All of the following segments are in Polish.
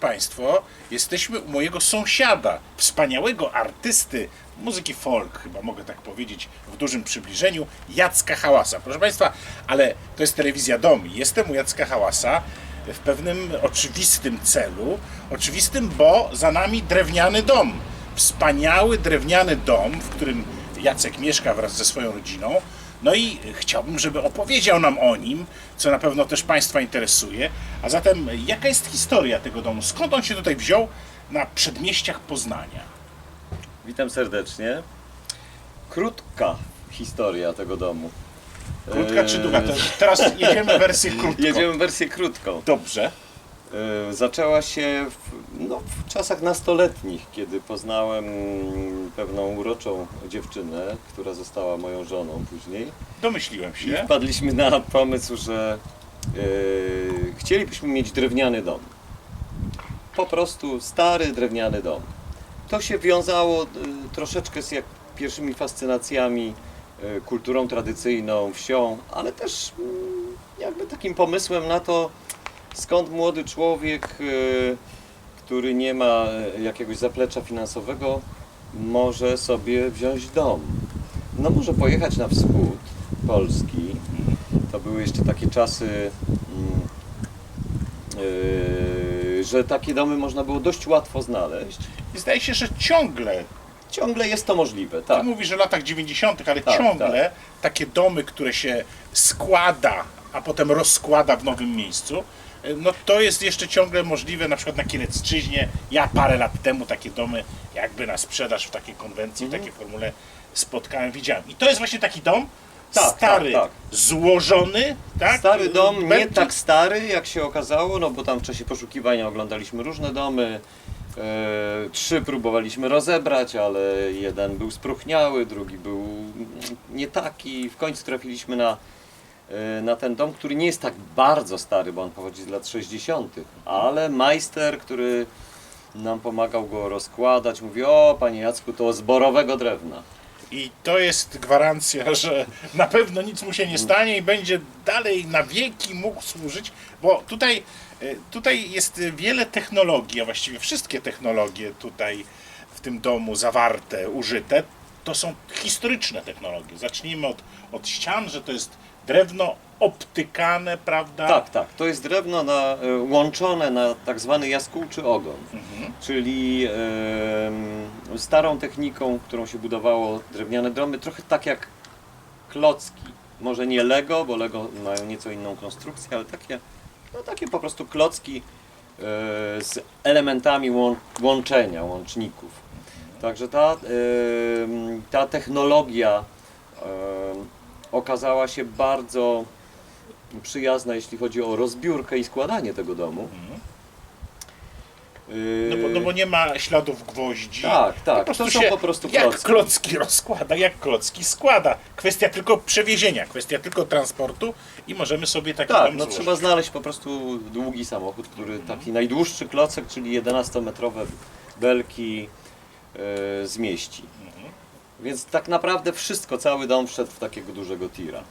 Państwo, jesteśmy u mojego sąsiada, wspaniałego artysty muzyki folk, chyba mogę tak powiedzieć w dużym przybliżeniu, Jacka Hałasa. Proszę Państwa, ale to jest telewizja Dom. Jestem u Jacka Hałasa w pewnym oczywistym celu. Oczywistym, bo za nami drewniany dom. Wspaniały drewniany dom, w którym Jacek mieszka wraz ze swoją rodziną. No i chciałbym, żeby opowiedział nam o nim, co na pewno też Państwa interesuje. A zatem, jaka jest historia tego domu? Skąd on się tutaj wziął na przedmieściach Poznania? Witam serdecznie. Krótka historia tego domu. Krótka czy Eee, długa? To teraz jedziemy wersję krótką. Jedziemy wersję krótką. Dobrze. Eee, Zaczęła się w, no, w czasach nastoletnich, kiedy poznałem pewną uroczą dziewczynę, która została moją żoną później. Domyśliłem I się. wpadliśmy na pomysł, że eee, chcielibyśmy mieć drewniany dom. Po prostu stary drewniany dom. To się wiązało e, troszeczkę z jak pierwszymi fascynacjami e, kulturą tradycyjną, wsią, ale też mm, jakby takim pomysłem na to, skąd młody człowiek, e, który nie ma e, jakiegoś zaplecza finansowego, może sobie wziąć dom. No może pojechać na wschód Polski. To były jeszcze takie czasy, mm, e, że takie domy można było dość łatwo znaleźć. I zdaje się, że ciągle, Ciągle jest to możliwe, ty tak. mówisz, że w latach 90., ale Tak, ciągle takie domy, które się składa, a potem rozkłada w nowym miejscu, no to jest jeszcze ciągle możliwe, na przykład na Kielecczyźnie. Ja parę lat temu takie domy jakby na sprzedaż w takiej konwencji, Mhm. w takiej formule spotkałem, widziałem. I to jest właśnie taki dom Tak, stary, tak, tak. złożony, tak? Stary dom, nie Będzie- tak stary, jak się okazało, no bo tam w czasie poszukiwania oglądaliśmy różne domy. E, trzy próbowaliśmy rozebrać, ale jeden był spróchniały, drugi był mm, nie taki. W końcu trafiliśmy na, e, na ten dom, który nie jest tak bardzo stary, bo on pochodzi z lat 60., ale majster, który nam pomagał go rozkładać, mówi: O, panie Jacku, to zborowego drewna. I to jest gwarancja, że na pewno nic mu się nie stanie i będzie dalej na wieki mógł służyć, bo tutaj, e, tutaj jest wiele technologii, a właściwie wszystkie technologie tutaj w tym domu zawarte, użyte, to są historyczne technologie. Zacznijmy od, od ścian, że to jest drewno obtykane, prawda? Tak, tak. To jest drewno na, e, łączone na tak zwany jaskółczy ogon, Mhm. czyli em, starą techniką, którą się budowało drewniane domy, trochę tak jak klocki. Może nie Lego, bo Lego mają nieco inną konstrukcję, ale takie, no takie po prostu klocki e, z elementami łą, łączenia, łączników. Także ta, em, ta technologia em, okazała się bardzo przyjazna, jeśli chodzi o rozbiórkę i składanie tego domu. No bo, no bo nie ma śladów gwoździ. Tak, tak. Po To są po prostu jak klocki. klocki rozkłada, jak klocki składa. Kwestia tylko przewiezienia, kwestia tylko transportu i możemy sobie taki Tak, dom no złożyć. trzeba znaleźć po prostu długi samochód, który taki najdłuższy klocek, czyli 11-metrowe belki e, zmieści. Mhm. Więc tak naprawdę wszystko, cały dom wszedł w takiego dużego tira.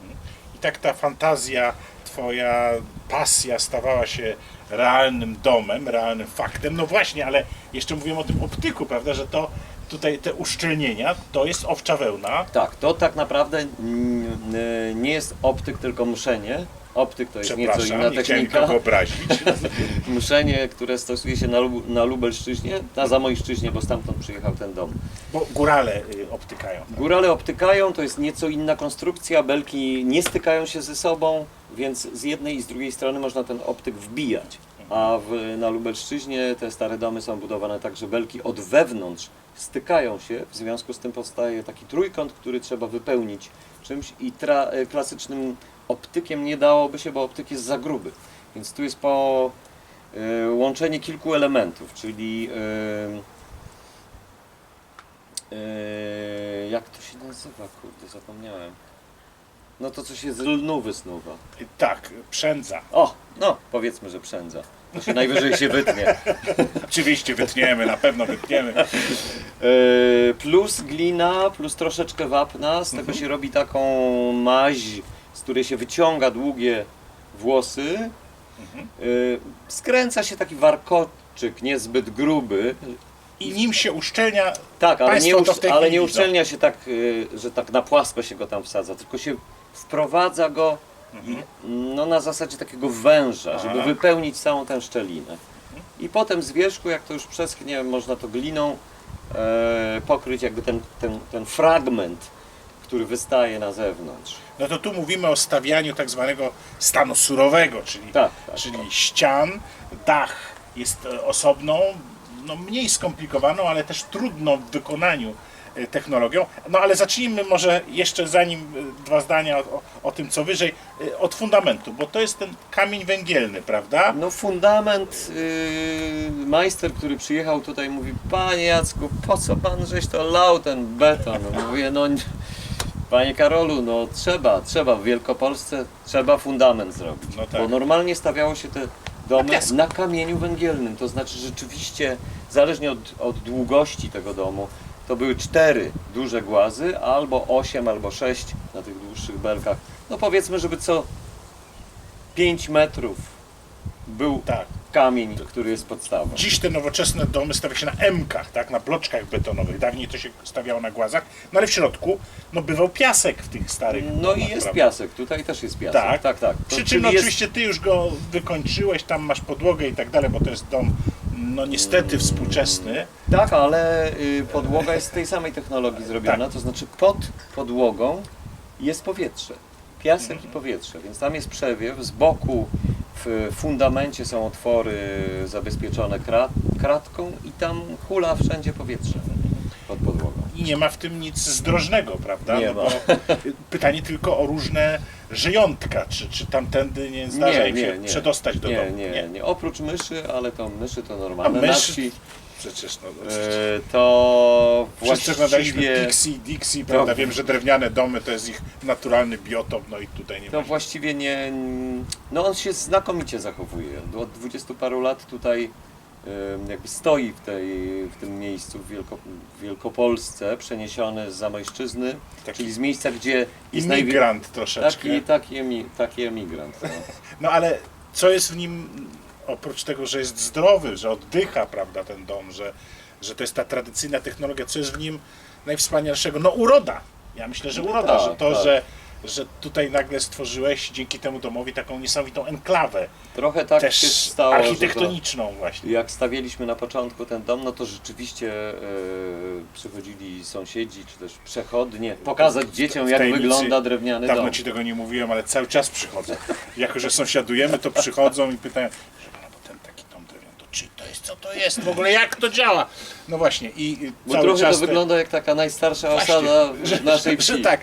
I tak ta fantazja, twoja pasja stawała się realnym domem, realnym faktem. No właśnie, ale jeszcze mówiłem o tym optyku, prawda, że to tutaj te uszczelnienia to jest owcza wełna. Tak, to tak naprawdę nie jest optyk, tylko mszenie. Optyk to jest nieco inna nie technika. Mszenie, które stosuje się na, Lub- na Lubelszczyźnie, na Zamojszczyźnie, bo stamtąd przyjechał ten dom. Bo górale y, obtykają. Górale obtykają, to jest nieco inna konstrukcja, belki nie stykają się ze sobą, więc z jednej i z drugiej strony można ten optyk wbijać. A w, na Lubelszczyźnie te stare domy są budowane tak, że belki od wewnątrz stykają się, w związku z tym powstaje taki trójkąt, który trzeba wypełnić czymś i e, klasycznym optykiem nie dałoby się, bo optyk jest za gruby. Więc tu jest po e, łączenie kilku elementów, czyli e, Eee, jak to się nazywa? Kurde, zapomniałem. No to co się z lnu wysnuwa. Y, Tak, przędza. O, no powiedzmy, że przędza. To się najwyżej się wytnie. Oczywiście wytniemy, na pewno wytniemy. Eee, plus glina, plus troszeczkę wapna. Z tego się robi taką maź, której się wyciąga długie włosy. Y, Skręca się taki warkoczyk, niezbyt gruby. I nim się uszczelnia. Tak, ale nie, usz- ale nie uszczelnia się tak, y, że tak na płasko się go tam wsadza, tylko się wprowadza go no, na zasadzie takiego węża, żeby Aha. wypełnić całą tę szczelinę. I potem z wierzchu, jak to już przeschnie, można to gliną e, pokryć jakby ten, ten, ten fragment, który wystaje na zewnątrz. No to tu mówimy o stawianiu tak zwanego stanu surowego, czyli, Tak, tak, czyli ścian, dach jest e, osobną, no mniej skomplikowaną, ale też trudną w wykonaniu e, technologią. No ale zacznijmy może jeszcze zanim e, dwa zdania o, o, tym co wyżej, od fundamentu, bo to jest ten kamień węgielny, prawda? No fundament, yy, majster, który przyjechał tutaj mówi, panie Jacku, po co pan żeś to lał ten beton? Mówię, no panie Karolu, no trzeba, trzeba w Wielkopolsce, trzeba fundament zrobić. No tak. Bo normalnie stawiało się te domy piasku. na kamieniu węgielnym, to znaczy rzeczywiście, zależnie od, od długości tego domu, to były cztery duże głazy, albo osiem, albo sześć na tych dłuższych belkach. No powiedzmy, żeby co 5 metrów był Tak. Kamień, który jest podstawą. Dziś te nowoczesne domy stawia się na emkach, tak, na bloczkach betonowych. Dawniej to się stawiało na głazach, no ale w środku no, bywał piasek w tych starych No i domach, jest prawda? piasek, tutaj też jest piasek. Tak. tak, tak. To Przy czym czyli no, jest- oczywiście ty już go wykończyłeś, tam masz podłogę i tak dalej, bo to jest dom no niestety współczesny. Tak, ale y, podłoga jest z tej samej technologii zrobiona, Tak. to znaczy pod podłogą jest powietrze. Piasek i powietrze, więc tam jest przewiew, z boku w fundamencie są otwory zabezpieczone krat, kratką i tam hula wszędzie powietrze pod podłogą. I nie ma w tym nic zdrożnego, prawda? Nie no ma. Bo pytanie tylko o różne żyjątka, czy, czy tamtędy nie zdarza im się przedostać do nie, domu. Nie, nie, Oprócz myszy, ale to myszy to normalne. A Przecież no, e, to oglądaliśmy właściwie, Dixie, Dixie, prawda? Wiem, że drewniane domy to jest ich naturalny biotop, no i tutaj nie to ma. właściwie nie, no on się znakomicie zachowuje. Od dwudziestu paru lat tutaj jakby stoi w, tej, w tym miejscu w, Wielko, w Wielkopolsce, przeniesiony z Zamojszczyzny, Taki czyli z miejsca, gdzie jest najwi- Imigrant troszeczkę. taki, taki, emi, taki emigrant. No. No ale co jest w nim, oprócz tego, że jest zdrowy, że oddycha, prawda, ten dom, że, że to jest ta tradycyjna technologia, co jest w nim najwspanialszego? No uroda. Ja myślę, że uroda, tak, że to, tak. że, że tutaj nagle stworzyłeś dzięki temu domowi taką niesamowitą enklawę, Trochę tak też się stało, że to- architektoniczną właśnie. Jak stawialiśmy na początku ten dom, no to rzeczywiście e, przychodzili sąsiedzi, czy też przechodnie, pokazać dzieciom, jak wygląda drewniany Dawno dom. ci tego nie mówiłem, ale cały czas przychodzą. Jako, że sąsiadujemy, to przychodzą i pytają, "Proszę pana, bo ten taki dom drewniany, to czy to jest, co to jest, w ogóle jak to działa? No właśnie i Bo cały trochę czas to te- wygląda jak taka najstarsza osada w naszej wsi. Tak,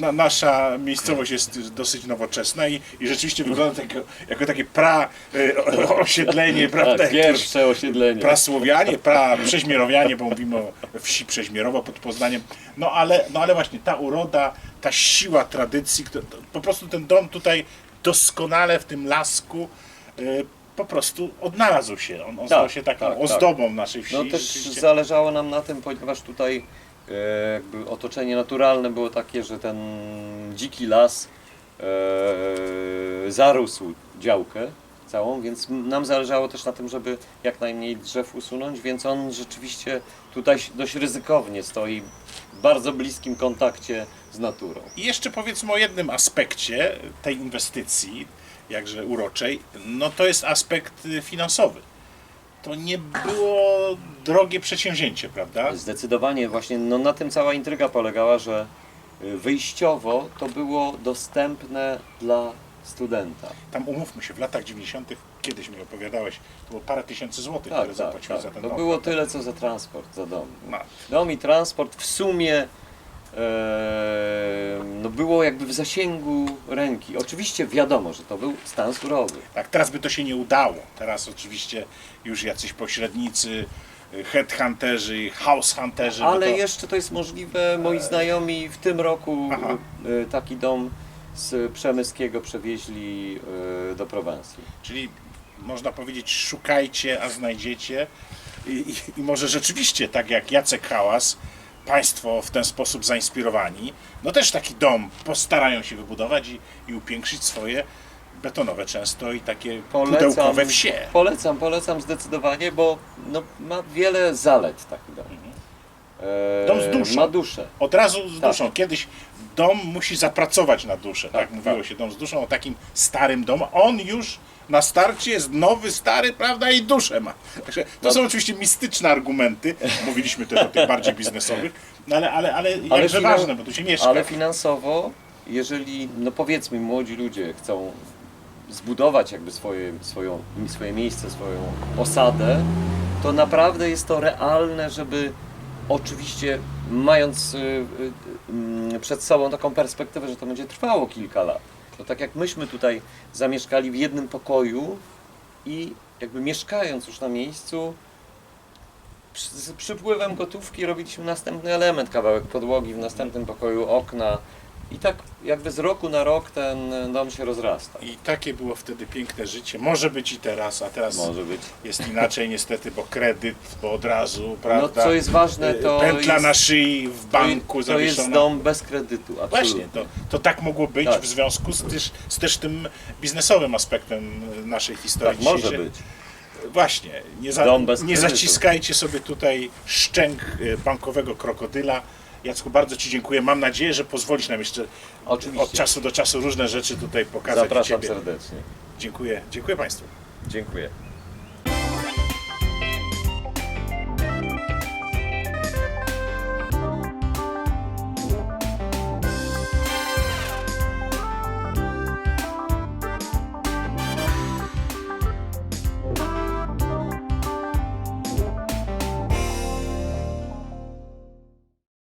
na, nasza miejscowość jest dosyć nowoczesna i, i rzeczywiście wygląda jako, jako takie pra e, o- osiedlenie, prawda? Tak, jakieś pierwsze osiedlenie. Prasłowianie, pra przeźmierowianie, bo mówimy o wsi Przeźmierowa pod Poznaniem. No ale, no ale właśnie ta uroda, ta siła tradycji, kto- to, po prostu ten dom tutaj doskonale w tym lasku e, po prostu odnalazł się. On, on stał się taką tak, tak. ozdobą naszej wsi. No też rzeczywiście. zależało nam na tym, ponieważ tutaj e, jakby otoczenie naturalne było takie, że ten dziki las e, zarósł działkę całą, więc nam zależało też na tym, żeby jak najmniej drzew usunąć, więc on rzeczywiście tutaj dość ryzykownie stoi w bardzo bliskim kontakcie z naturą. I jeszcze powiedzmy o jednym aspekcie tej inwestycji, jakże uroczej, no to jest aspekt y, finansowy. To nie było drogie przedsięwzięcie, prawda? Zdecydowanie właśnie no, na tym cała intryga polegała, że y, wyjściowo to było dostępne dla studenta. Tam umówmy się, w latach 90. kiedyś mi opowiadałeś, to było parę tysięcy złotych, Tak, które tak, zapłaciłeś za tak. ten To dom. było tyle, co za transport, za dom. No. Dom i transport w sumie no było jakby w zasięgu ręki. Oczywiście wiadomo, że to był stan surowy. Tak, teraz by to się nie udało. Teraz oczywiście już jacyś pośrednicy, y, headhunterzy, househunterzy. by Ale to... jeszcze to jest możliwe. Moi znajomi w tym roku Aha. e, taki dom z Przemyskiego przewieźli e, do Prowansji. Czyli można powiedzieć, szukajcie, a znajdziecie. I, i, I może rzeczywiście, tak jak Jacek Hałas, Państwo w ten sposób zainspirowani, no też taki dom postarają się wybudować i, i upiększyć swoje betonowe często i takie Polecam, pudełkowe wsie. Polecam, polecam zdecydowanie, bo no, ma wiele zalet taki dom. E, Dom z duszą. Ma duszę. Od razu z Tak. duszą. Kiedyś dom musi zapracować na duszę, tak, Tak, mówiło tak. się, dom z duszą o takim starym domu. On już na starcie jest nowy, stary, prawda, i duszę ma. Także to No. są oczywiście mistyczne argumenty, mówiliśmy też o tych bardziej biznesowych, no ale, ale, ale jakże finan- ważne, bo tu się mieszka. Ale finansowo, jeżeli, no powiedzmy, młodzi ludzie chcą zbudować jakby swoje, swoją, swoje miejsce, swoją osadę, to naprawdę jest to realne, żeby oczywiście mając y, y, y, przed sobą taką perspektywę, że to będzie trwało kilka lat. To tak jak myśmy tutaj zamieszkali w jednym pokoju i jakby mieszkając już na miejscu, z przypływem gotówki robiliśmy następny element, kawałek podłogi w następnym pokoju, okna. I tak jakby z roku na rok ten dom się rozrasta. I takie było wtedy piękne życie. Może być i teraz, a teraz Może być. jest inaczej niestety, bo kredyt, bo od razu, No prawda? co jest ważne, y, to Pętla jest, na szyi w banku to, to jest zawieszona. dom bez kredytu, absolutnie. Właśnie, to, to tak mogło być Tak. w związku z też, z też tym biznesowym aspektem naszej historii. Tak, może dzisiejszej. być. Właśnie, nie, za, Dom bez nie kredytu. zaciskajcie sobie tutaj szczęk y, bankowego krokodyla. Jacku, bardzo Ci dziękuję. Mam nadzieję, że pozwolisz nam jeszcze Oczywiście. od czasu do czasu różne rzeczy tutaj pokazać Zapraszam Ciebie. serdecznie. Dziękuję, dziękuję Państwu. Dziękuję.